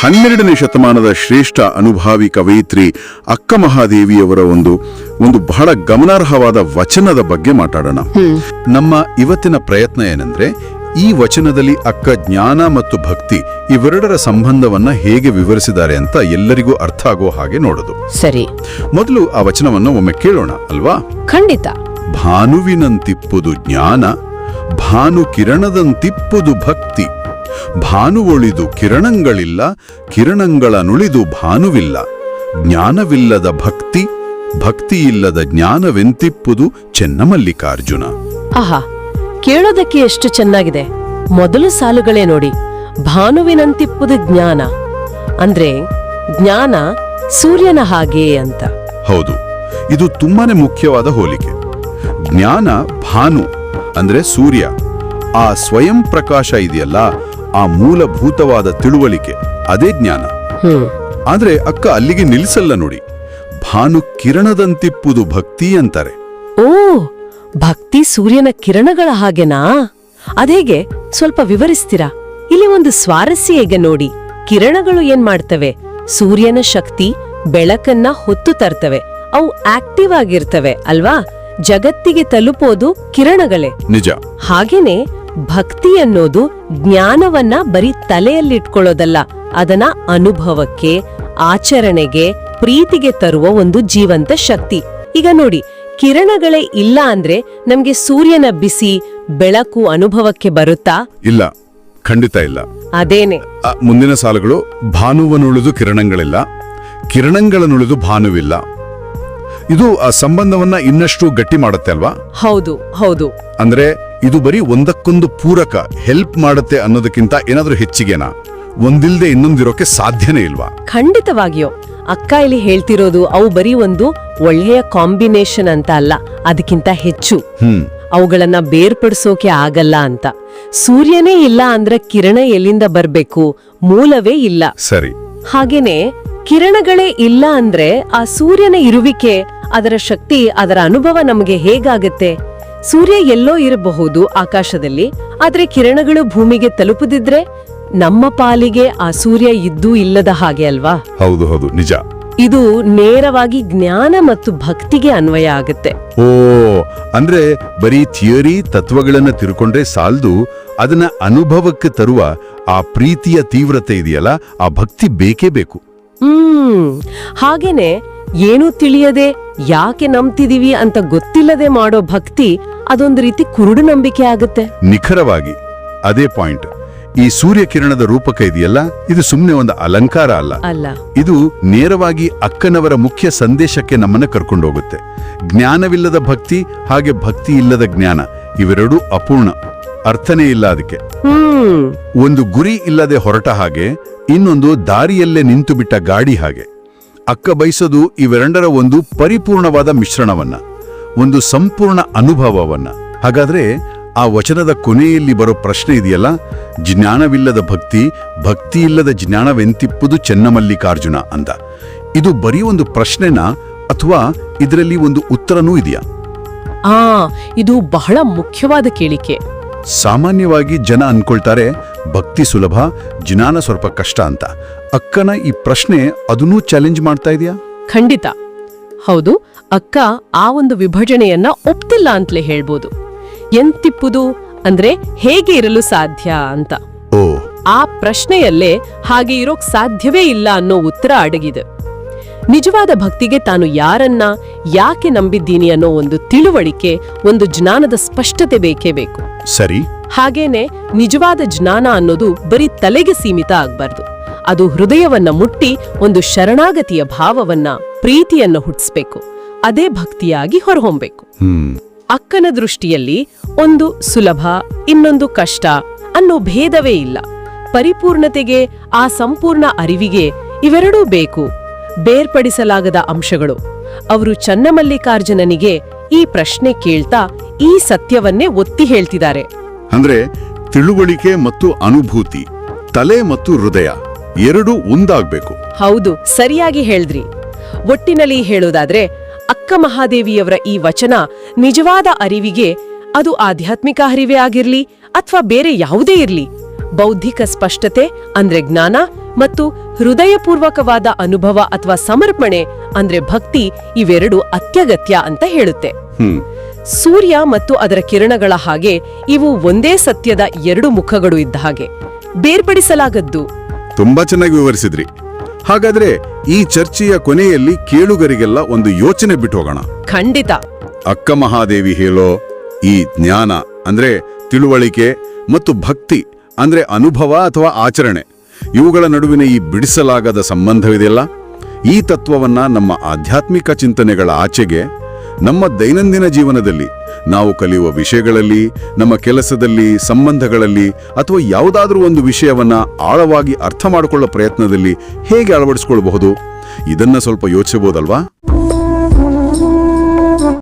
ಹನ್ನೆರಡನೇ ಶತಮಾನದ ಶ್ರೇಷ್ಠ ಅನುಭಾವಿ ಕವಯಿತ್ರಿ ಅಕ್ಕ ಮಹಾದೇವಿಯವರ ಒಂದು ಒಂದು ಬಹಳ ಗಮನಾರ್ಹವಾದ ವಚನದ ಬಗ್ಗೆ ಮಾತಾಡೋಣ. ನಮ್ಮ ಇವತ್ತಿನ ಪ್ರಯತ್ನ ಏನಂದ್ರೆ ಈ ವಚನದಲ್ಲಿ ಅಕ್ಕ ಜ್ಞಾನ ಮತ್ತು ಭಕ್ತಿ ಇವೆರಡರ ಸಂಬಂಧವನ್ನ ಹೇಗೆ ವಿವರಿಸಿದ್ದಾರೆ ಅಂತ ಎಲ್ಲರಿಗೂ ಅರ್ಥ ಆಗೋ ಹಾಗೆ ನೋಡೋದು. ಸರಿ. ಮೊದಲು ಆ ವಚನವನ್ನು ಒಮ್ಮೆ ಕೇಳೋಣ ಅಲ್ವಾ? ಖಂಡಿತ. ಭಾನುವಿನಂತಿಪ್ಪುದು ಜ್ಞಾನ ಭಾನು ಕಿರಣದಂತಿಪ್ಪುದು ಭಕ್ತಿ. ಭಾನುವೊಳಿದು ಕಿರಣಗಳಿಲ್ಲ ಕಿರಣಗಳನುಳಿದು ಭಾನುವಿಲ್ಲ. ಜ್ಞಾನವಿಲ್ಲದ ಭಕ್ತಿ ಭಕ್ತಿಯಿಲ್ಲದ ಜ್ಞಾನವೆಂತಿಪ್ಪುದು ಚೆನ್ನಮಲ್ಲಿಕಾರ್ಜುನ. ಆಹಾ ಕೇಳೋದಕ್ಕೆ ಎಷ್ಟು ಚೆನ್ನಾಗಿದೆ. ಮೊದಲು ಸಾಲುಗಳೇ ನೋಡಿ ಭಾನುವಿನಂತಿಪ್ಪುದು ಜ್ಞಾನ. ಅಂದ್ರೆ ಜ್ಞಾನ ಸೂರ್ಯನ ಹಾಗೆ ಅಂತ. ಹೌದು ಇದು ತುಂಬಾನೇ ಮುಖ್ಯವಾದ ಹೋಲಿಕೆ. ಜ್ಞಾನ ಭಾನು ಅಂದ್ರೆ ಸೂರ್ಯ. ಆ ಸ್ವಯಂ ಪ್ರಕಾಶ ಇದೆಯಲ್ಲ ಆ ಮೂಲಭೂತವಾದ ತಿಳುವಳಿಕೆ ಅದೇ ಜ್ಞಾನ. ಹ್ಮ್. ಆದ್ರೆ ಅಕ್ಕ ಅಲ್ಲಿಗೆ ನಿಲ್ಲಿಸಲ್ಲ ನೋಡಿ. ಭಾನು ಕಿರಣದಂತಿಪ್ಪುದು ಭಕ್ತಿ ಅಂತಾರೆ. ಓ ಭಕ್ತಿ ಸೂರ್ಯನ ಕಿರಣಗಳ ಹಾಗೆನಾ? ಅದೇಗೆ ಸ್ವಲ್ಪ ವಿವರಿಸ್ತೀರಾ? ಇಲ್ಲಿ ಒಂದು ಸ್ವಾರಸ್ಯ ಹೇಗೆ ನೋಡಿ? ಕಿರಣಗಳು ಏನ್ ಮಾಡ್ತವೆ? ಸೂರ್ಯನ ಶಕ್ತಿ ಬೆಳಕನ್ನ ಹೊತ್ತು ತರ್ತವೆ. ಅವು ಆಕ್ಟಿವ್ ಆಗಿರ್ತವೆ ಅಲ್ವಾ? ಜಗತ್ತಿಗೆ ತಲುಪೋದು ಕಿರಣಗಳೇ. ನಿಜ. ಹಾಗೇನೆ ಭಕ್ತಿ ಅನ್ನೋದು ಜ್ಞಾನವನ್ನ ಬರೀ ತಲೆಯಲ್ಲಿಟ್ಕೊಳ್ಳೋದಲ್ಲ ಅದನ್ನ ಅನುಭವಕ್ಕೆ ಆಚರಣೆಗೆ ಪ್ರೀತಿಗೆ ತರುವ ಒಂದು ಜೀವಂತ ಶಕ್ತಿ. ಈಗ ನೋಡಿ ಕಿರಣಗಳೇ ಇಲ್ಲ ಅಂದ್ರೆ ನಮ್ಗೆ ಸೂರ್ಯನ ಬಿಸಿ ಬೆಳಕು ಅನುಭವಕ್ಕೆ ಬರುತ್ತಾ? ಇಲ್ಲ ಖಂಡಿತ ಇಲ್ಲ. ಅದೇನೆ. ಮುಂದಿನ ಸಾಲುಗಳು ಭಾನುವನುಳಿದು ಕಿರಣಗಳಿಲ್ಲ ಕಿರಣಗಳನ್ನುಳಿದು ಭಾನುವಿಲ್ಲ. ಇದು ಆ ಸಂಬಂಧವನ್ನ ಇನ್ನಷ್ಟು ಗಟ್ಟಿ ಮಾಡುತ್ತೆ ಅಲ್ವಾ? ಹೌದು ಹೌದು. ಅಂದ್ರೆ ಇದು ಬರೀ ಒಂದಕ್ಕೊಂದು ಪೂರಕ ಹೆಲ್ಪ್ ಮಾಡುತ್ತೆ ಅನ್ನೋದಕ್ಕಿಂತ ಏನಾದ್ರೂ ಹೆಚ್ಚಿಗೆನಾ? ಒಂದಿಲ್ದೆ ಇನ್ನೊಂದಿರೋಕೆ ಸಾಧ್ಯನೇ ಇಲ್ವಾ? ಖಂಡಿತವಾಗಿಯೋ. ಅಕ್ಕ ಇಲ್ಲಿ ಹೇಳ್ತಿರೋದು ಅವು ಬರೀ ಒಂದು ಒಳ್ಳೆಯ ಕಾಂಬಿನೇಷನ್ ಅಂತ ಅಲ್ಲ ಅದಕ್ಕಿಂತ ಹೆಚ್ಚು. ಹ್ಮ್. ಅವುಗಳನ್ನ ಬೇರ್ಪಡಿಸೋಕೆ ಆಗಲ್ಲ ಅಂತ. ಸೂರ್ಯನೇ ಇಲ್ಲ ಅಂದ್ರೆ ಕಿರಣ ಎಲ್ಲಿಂದ ಬರ್ಬೇಕು? ಮೂಲವೇ ಇಲ್ಲ. ಸರಿ. ಹಾಗೇನೆ ಕಿರಣಗಳೇ ಇಲ್ಲ ಅಂದ್ರೆ ಆ ಸೂರ್ಯನ ಇರುವಿಕೆ ಅದರ ಶಕ್ತಿ ಅದರ ಅನುಭವ ನಮಗೆ ಹೇಗಾಗತ್ತೆ? ಸೂರ್ಯ ಎಲ್ಲೋ ಇರಬಹುದು ಆಕಾಶದಲ್ಲಿ ಆದ್ರೆ ಕಿರಣಗಳು ಭೂಮಿಗೆ ತಲುಪದಿದ್ರೆ ನಮ್ಮ ಪಾಲಿಗೆ ಆ ಸೂರ್ಯ ಇದ್ದೂ ಇಲ್ಲದ ಹಾಗೆ ಅಲ್ವಾ? ಹೌದು ಹೌದು ನಿಜ. ಇದು ನೇರವಾಗಿ ಜ್ಞಾನ ಮತ್ತು ಭಕ್ತಿಗೆ ಅನ್ವಯ ಆಗುತ್ತೆ. ಓ ಅಂದ್ರೆ ಬರೀ ಥಿಯರಿ ತತ್ವಗಳನ್ನ ತಿಳ್ಕೊಂಡ್ರೆ ಸಾಲ್ದು ಅದನ್ನ ಅನುಭವಕ್ಕೆ ತರುವ ಆ ಪ್ರೀತಿಯ ತೀವ್ರತೆ ಇದೆಯಲ್ಲ ಆ ಭಕ್ತಿ ಬೇಕೇ ಬೇಕು. ಹ್ಮ್ ಹಾಗೇನೆ ಏನೂ ತಿಳಿಯದೆ ಯಾಕೆ ನಂಬ್ತಿದೀವಿ ಅಂತ ಗೊತ್ತಿಲ್ಲದೆ ಮಾಡೋ ಭಕ್ತಿ ಅದೊಂದು ರೀತಿ ಕುರುಡು ನಂಬಿಕೆ ಆಗುತ್ತೆ. ನಿಖರವಾಗಿ ಅದೇ ಪಾಯಿಂಟ್. ಈ ಸೂರ್ಯಕಿರಣದ ರೂಪಕ ಇದೆಯಲ್ಲ? ಇದು ಸುಮ್ಮನೆ ಒಂದು ಅಲಂಕಾರ ಅಲ್ಲ. ಅಲ್ಲ. ಇದು ನೇರವಾಗಿ ಅಕ್ಕನವರ ಮುಖ್ಯ ಸಂದೇಶಕ್ಕೆ ನಮ್ಮನ್ನ ಕರ್ಕೊಂಡೋಗುತ್ತೆ ಜ್ಞಾನವಿಲ್ಲದ ಭಕ್ತಿ ಹಾಗೆ ಭಕ್ತಿ ಇಲ್ಲದ ಜ್ಞಾನ ಇವೆರಡೂ ಅಪೂರ್ಣ. ಅರ್ಥನೇ ಇಲ್ಲ ಅದಕ್ಕೆ. ಒಂದು ಗುರಿ ಇಲ್ಲದೆ ಹೊರಟ ಹಾಗೆ ಇನ್ನೊಂದು ದಾರಿಯಲ್ಲೇ ನಿಂತು ಬಿಟ್ಟ ಗಾಡಿ ಹಾಗೆ. ಅಕ್ಕ ಬಯಸೋದು ಇವೆರಡರ ಒಂದು ಪರಿಪೂರ್ಣವಾದ ಮಿಶ್ರಣವನ್ನ ಒಂದು ಸಂಪೂರ್ಣ ಅನುಭವವನ್ನ. ಹಾಗಾದ್ರೆ ಆ ವಚನದ ಕೊನೆಯಲ್ಲಿ ಬರೋ ಪ್ರಶ್ನೆ ಇದೆಯಲ್ಲ ಜ್ಞಾನವಿಲ್ಲದ ಭಕ್ತಿ ಭಕ್ತಿ ಇಲ್ಲದ ಜ್ಞಾನವೆಂತಿಪ್ಪುದು ಚೆನ್ನಮಲ್ಲಿಕಾರ್ಜುನ ಅಂತ. ಇದು ಬರೀ ಒಂದು ಪ್ರಶ್ನೆನಾ ಅಥವಾ ಇದರಲ್ಲಿ ಒಂದು ಉತ್ತರನೂ ಇದೆಯಾ? ಆ ಇದು ಬಹಳ ಮುಖ್ಯವಾದ ಕೇಳಿಕೆ. ಸಾಮಾನ್ಯವಾಗಿ ಜನ ಅನ್ಕೊಳ್ತಾರೆ ಭಕ್ತಿ ಸುಲಭ ಜ್ಞಾನ ಸ್ವಲ್ಪ ಕಷ್ಟ ಅಂತ. ಅಕ್ಕನ ಈ ಪ್ರಶ್ನೆ ಅದನ್ನೂ ಚಾಲೆಂಜ್ ಮಾಡ್ತಾ ಇದೆಯಾ? ಖಂಡಿತ. ಹೌದು ಅಕ್ಕ ಆ ಒಂದು ವಿಭಜನೆಯನ್ನ ಒಪ್ತಿಲ್ಲ ಅಂತಲೇ ಹೇಳ್ಬೋದು. ಎಂತಿಪ್ಪುದು ಅಂದ್ರೆ ಹೇಗೆ ಇರಲು ಸಾಧ್ಯ ಅಂತ. ಓ. ಆ ಪ್ರಶ್ನೆಯಲ್ಲೇ ಹಾಗೆ ಇರೋಕ್ ಸಾಧ್ಯವೇ ಇಲ್ಲ ಅನ್ನೋ ಉತ್ತರ ಅಡಗಿದೆ. ನಿಜವಾದ ಭಕ್ತಿಗೆ ತಾನು ಯಾರನ್ನ ಯಾಕೆ ನಂಬಿದ್ದೀನಿ ಅನ್ನೋ ಒಂದು ತಿಳುವಳಿಕೆ ಒಂದು ಜ್ಞಾನದ ಸ್ಪಷ್ಟತೆ ಬೇಕೇ ಬೇಕು. ಸರಿ. ಹಾಗೇನೆ ನಿಜವಾದ ಜ್ಞಾನ ಅನ್ನೋದು ಬರೀ ತಲೆಗೆ ಸೀಮಿತ ಆಗ್ಬಾರ್ದು. ಅದು ಹೃದಯವನ್ನ ಮುಟ್ಟಿ ಒಂದು ಶರಣಾಗತಿಯ ಭಾವವನ್ನ ಪ್ರೀತಿಯನ್ನ ಹುಟ್ಟಿಸ್ಬೇಕು ಅದೇ ಭಕ್ತಿಯಾಗಿ ಹೊರಹೊಮ್ಬೇಕು. ಹ್ಮ್. ಅಕ್ಕನ ದೃಷ್ಟಿಯಲ್ಲಿ ಒಂದು ಸುಲಭ ಇನ್ನೊಂದು ಕಷ್ಟ ಅನ್ನೋ ಭೇದವೇ ಇಲ್ಲ. ಪರಿಪೂರ್ಣತೆಗೆ ಆ ಸಂಪೂರ್ಣ ಅರಿವಿಗೆ ಇವೆರಡೂ ಬೇಕು. ಬೇರ್ಪಡಿಸಲಾಗದ ಅಂಶಗಳು. ಅವರು ಚನ್ನಮಲ್ಲಿಕಾರ್ಜುನನಿಗೆ ಈ ಪ್ರಶ್ನೆ ಕೇಳ್ತಾ ಈ ಸತ್ಯವನ್ನೇ ಒತ್ತಿ ಹೇಳ್ತಿದ್ದಾರೆ. ಅಂದ್ರೆ ತಿಳುವಳಿಕೆ ಮತ್ತು ಅನುಭೂತಿ ತಲೆ ಮತ್ತು ಹೃದಯ ಎರಡೂ ಒಂದಾಗ್ಬೇಕು. ಹೌದು ಸರಿಯಾಗಿ ಹೇಳ್ದ್ರಿ. ಒಟ್ಟಿನಲ್ಲಿ ಹೇಳೋದಾದ್ರೆ ಅಕ್ಕ ಮಹಾದೇವಿಯವರ ಈ ವಚನ ನಿಜವಾದ ಅರಿವಿಗೆ ಅದು ಆಧ್ಯಾತ್ಮಿಕ ಅರಿವೇ ಆಗಿರ್ಲಿ ಅಥವಾ ಬೇರೆ ಯಾವುದೇ ಇರ್ಲಿ. ಬೌದ್ಧಿಕ ಸ್ಪಷ್ಟತೆ ಅಂದ್ರೆ ಜ್ಞಾನ ಮತ್ತು ಹೃದಯಪೂರ್ವಕವಾದ ಅನುಭವ ಅಥವಾ ಸಮರ್ಪಣೆ ಅಂದ್ರೆ ಭಕ್ತಿ ಇವೆರಡು ಅತ್ಯಗತ್ಯ ಅಂತ ಹೇಳುತ್ತೆ. ಹ್ಮ್. ಸೂರ್ಯ ಮತ್ತು ಅದರ ಕಿರಣಗಳ ಹಾಗೆ ಇವು ಒಂದೇ ಸತ್ಯದ ಎರಡು ಮುಖಗಳು ಇದ್ದ ಹಾಗೆ. ಬೇರ್ಪಡಿಸಲಾಗದ್ದು. ತುಂಬಾ ಚೆನ್ನಾಗಿ ವಿವರಿಸಿದ್ರಿ. ಹಾಗಾದ್ರೆ ಈ ಚರ್ಚೆಯ ಕೊನೆಯಲ್ಲಿ ಕೇಳುಗರಿಗೆಲ್ಲ ಒಂದು ಯೋಚನೆ ಬಿಟ್ಟು ಹೋಗೋಣ. ಖಂಡಿತ. ಅಕ್ಕ ಮಹಾದೇವಿ ಹೇಳೋ ಈ ಜ್ಞಾನ ಅಂದ್ರೆ ತಿಳುವಳಿಕೆ ಮತ್ತು ಭಕ್ತಿ ಅಂದ್ರೆ ಅನುಭವ ಅಥವಾ ಆಚರಣೆ ಇವುಗಳ ನಡುವಿನ ಈ ಬಿಡಿಸಲಾಗದ ಸಂಬಂಧವಿದೆಯಲ್ಲ? ಈ ತತ್ವವನ್ನ ನಮ್ಮ ಆಧ್ಯಾತ್ಮಿಕ ಚಿಂತನೆಗಳ ಆಚೆಗೆ, ನಮ್ಮ ದೈನಂದಿನ ಜೀವನದಲ್ಲಿ, ನಾವು ಕಲಿಯುವ ವಿಷಯಗಳಲ್ಲಿ, ನಮ್ಮ ಕೆಲಸದಲ್ಲಿ, ಸಂಬಂಧಗಳಲ್ಲಿ ಅಥವಾ ಯಾವುದಾದ್ರೂ ಒಂದು ವಿಷಯವನ್ನ ಆಳವಾಗಿ ಅರ್ಥ ಮಾಡಿಕೊಳ್ಳೋ ಪ್ರಯತ್ನದಲ್ಲಿ ಹೇಗೆ ಅಳವಡಿಸಿಕೊಳ್ಳಬಹುದು? ಇದನ್ನ ಸ್ವಲ್ಪ ಯೋಚಿಸಬಹುದಲ್ವಾ?